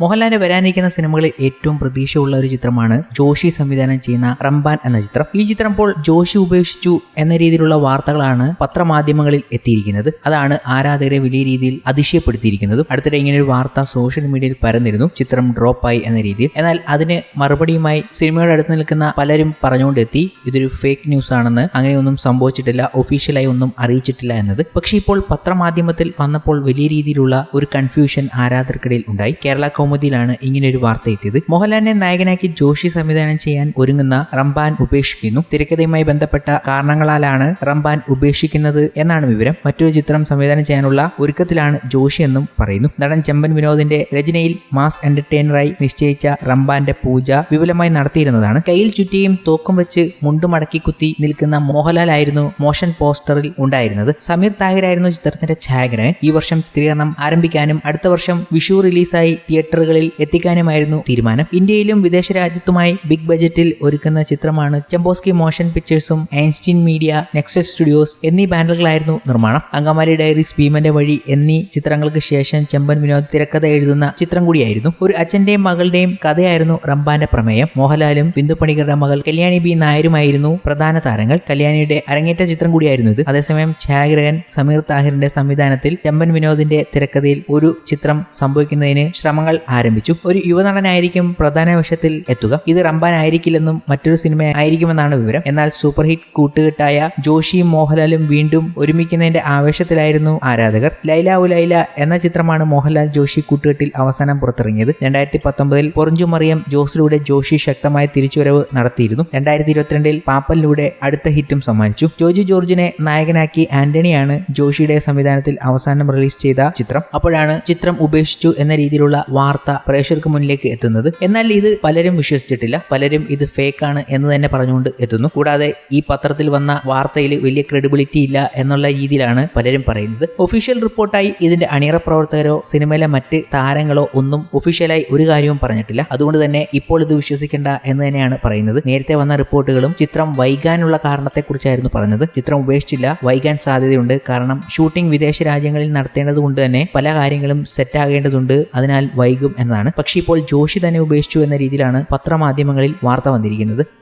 മോഹൻലാലിന്റെ വരാനിരിക്കുന്ന സിനിമകളിൽ ഏറ്റവും പ്രതീക്ഷയുള്ള ഒരു ചിത്രമാണ് ജോഷി സംവിധാനം ചെയ്യുന്ന റംബാൻ എന്ന ചിത്രം. ഈ ചിത്രം ഇപ്പോൾ ജോഷി ഉപേക്ഷിച്ചു എന്ന രീതിയിലുള്ള വാർത്തകളാണ് പത്രമാധ്യമങ്ങളിൽ എത്തിയിരിക്കുന്നത്. അതാണ് ആരാധകരെ വലിയ രീതിയിൽ അതിശയപ്പെടുത്തിയിരിക്കുന്നത്. അടുത്തിടെ ഇങ്ങനെ ഒരു വാർത്ത സോഷ്യൽ മീഡിയയിൽ പരന്നിരുന്നു. ചിത്രം ഡ്രോപ്പായി എന്ന രീതിയിൽ. എന്നാൽ അതിന് മറുപടിയുമായി സിനിമയുടെ അടുത്ത് നിൽക്കുന്ന പലരും പറഞ്ഞുകൊണ്ടെത്തി ഇതൊരു ഫേക്ക് ന്യൂസ് ആണെന്ന് അങ്ങനെയൊന്നും സംഭവിച്ചിട്ടില്ല ഒഫീഷ്യലായി ഒന്നും അറിയിച്ചിട്ടില്ല എന്നത്. പക്ഷേ ഇപ്പോൾ പത്രമാധ്യമത്തിൽ വന്നപ്പോൾ വലിയ രീതിയിലുള്ള ഒരു കൺഫ്യൂഷൻ ആരാധകർക്കിടയിൽ ഉണ്ടായി. കേരള കൗമുദിയിലാണ് ഇങ്ങനെ ഒരു വാർത്ത എത്തിയത്. മോഹൻലാലിനെ നായകനാക്കി ജോഷി സംവിധാനം ചെയ്യാൻ ഒരുങ്ങുന്ന റംബാൻ ഉപേക്ഷിക്കുന്നു. തിരക്കഥയുമായി ബന്ധപ്പെട്ട കാരണങ്ങളാലാണ് റംബാൻ ഉപേക്ഷിക്കുന്നത് എന്നാണ് വിവരം. മറ്റൊരു ചിത്രം സംവിധാനം ചെയ്യാനുള്ള ഒരുക്കത്തിലാണ് ജോഷി എന്നും പറയുന്നു. നടൻ ചെമ്പൻ വിനോദിന്റെ രചനയിൽ മാസ് എന്റർടൈനറായി നിശ്ചയിച്ച റംബാന്റെ പൂജ വിപുലമായി നടത്തിയിരുന്നതാണ്. കയ്യിൽ ചുറ്റിയും തോക്കും വെച്ച് മുണ്ടുമടക്കി കുത്തി നിൽക്കുന്ന മോഹൻലാൽ ആയിരുന്നു മോഷൻ പോസ്റ്ററിൽ ഉണ്ടായിരുന്നത്. സമീർ താഹിറായിരുന്നു ചിത്രത്തിന്റെ ഛായാഗ്രഹൻ ഈ വർഷം ചിത്രീകരണം ആരംഭിക്കാനും അടുത്ത വർഷം വിഷു റിലീസായി തിയേറ്ററുകളിൽ എത്തിക്കാനുമായിരുന്നു തീരുമാനം. ഇന്ത്യയിലും വിദേശ രാജ്യത്തുമായി ബിഗ് ബജറ്റിൽ ഒരുക്കുന്ന ചിത്രമാണ് ചെമ്പോസ്കി മോഷൻ പിക്ചേഴ്സും ഐൻസ്റ്റീൻ മീഡിയ നെക്സസ് സ്റ്റുഡിയോസ് എന്നീ ബാനറുകളായിരുന്നു നിർമ്മാണം. അങ്കമാലി ഡയറീസ് ഭീമന്റെ വഴി എന്നീ ചിത്രങ്ങൾക്ക് ശേഷം ചെമ്പൻ വിനോദ് തിരക്കഥ എഴുതുന്ന ചിത്രം കൂടിയായിരുന്നു. ഒരു അച്ഛന്റെയും മകളുടെയും കഥയായിരുന്നു റംബാന്റെ പ്രമേയം. മോഹൻലാലും ബിന്ദു മകൾ കല്യാണി ബി നായരുമായിരുന്നു പ്രധാന താരങ്ങൾ. കല്യാണിയുടെ അരങ്ങേറ്റ ചിത്രം കൂടിയായിരുന്നു ഇത്. അതേസമയം ഛായാഗ്രഹൻ സമീർ താഹിറിന്റെ സംവിധാനത്തിൽ ചെമ്പൻ വിനോദിന്റെ തിരക്കഥയിൽ ഒരു ചിത്രം സംഭവിക്കുന്നതിന് ശ്രമങ്ങൾ ആരംഭിച്ചു. ഒരു യുവനടനായിരിക്കും പ്രധാന വേഷത്തിൽ എത്തുക. ഇത് റംബാൻ ആയിരിക്കില്ലെന്നും മറ്റൊരു സിനിമ ആയിരിക്കുമെന്നാണ് വിവരം. എന്നാൽ സൂപ്പർ ഹിറ്റ് കൂട്ടുകെട്ടായ ജോഷിയും മോഹൻലാലും വീണ്ടും ഒരുമിക്കുന്നതിന്റെ ആവേശത്തിലായിരുന്നു ആരാധകർ. ലൈല ഉ ലൈല എന്ന ചിത്രമാണ് മോഹൻലാൽ ജോഷി കൂട്ടുകെട്ടിൽ അവസാനം പുറത്തിറങ്ങിയത്. രണ്ടായിരത്തി പത്തൊമ്പതിൽ പൊറഞ്ചു മറിയം ജോസിലൂടെ ജോഷി ശക്തമായ തിരിച്ചുവരവ് നടത്തിയിരുന്നു. രണ്ടായിരത്തി ഇരുപത്തിരണ്ടിൽ പാപ്പലിലൂടെ അടുത്ത ഹിറ്റും സമ്മാനിച്ചു. ജോജി ജോർജിനെ നായകനാക്കി ആന്റണിയാണ് ജോഷിയുടെ സംവിധാനത്തിൽ അവസാനം റിലീസ് ചെയ്ത ചിത്രം. അപ്പോഴാണ് ചിത്രം ഉപേക്ഷിച്ചു എന്ന രീതിയിലുള്ള വാർത്ത പ്രേക്ഷകർക്ക് മുന്നിലേക്ക് എത്തുന്നത്. എന്നാൽ ഇത് പലരും വിശ്വസിച്ചിട്ടില്ല. പലരും ഇത് ഫേക്ക് ആണ് എന്ന് തന്നെ പറഞ്ഞുകൊണ്ട് എത്തുന്നു. കൂടാതെ ഈ പത്രത്തിൽ വന്ന വാർത്തയിൽ വലിയ ക്രെഡിബിലിറ്റി ഇല്ല എന്നുള്ള രീതിയിലാണ് പലരും പറയുന്നത്. ഒഫീഷ്യൽ റിപ്പോർട്ടായി ഇതിന്റെ അണിയറ പ്രവർത്തകരോ സിനിമയിലെ മറ്റ് താരങ്ങളോ ഒന്നും ഒഫീഷ്യലായി ഒരു കാര്യവും പറഞ്ഞിട്ടില്ല. അതുകൊണ്ട് തന്നെ ഇപ്പോൾ ഇത് വിശ്വസിക്കേണ്ട എന്ന് തന്നെയാണ് പറയുന്നത്. നേരത്തെ വന്ന റിപ്പോർട്ടുകളും ചിത്രം വൈകാനുള്ള കാരണത്തെക്കുറിച്ചായിരുന്നു പറഞ്ഞത്. ചിത്രം ഉപേക്ഷിച്ചില്ല. വൈകാൻ സാധ്യതയുണ്ട്. കാരണം ഷൂട്ടിംഗ് വിദേശ രാജ്യങ്ങളിൽ നടത്തേണ്ടതുകൊണ്ട് തന്നെ പല കാര്യങ്ങളും സെറ്റ് ആകേണ്ടതുണ്ട്. അതിനാൽ വൈകും എന്നതാണ് പക്ഷേ ഇപ്പോൾ ജോഷി തന്നെ ഉപേക്ഷിച്ചു എന്ന രീതിയിലാണ് പത്രമാധ്യമങ്ങളിൽ വാർത്ത വന്നിരിക്കുന്നത്.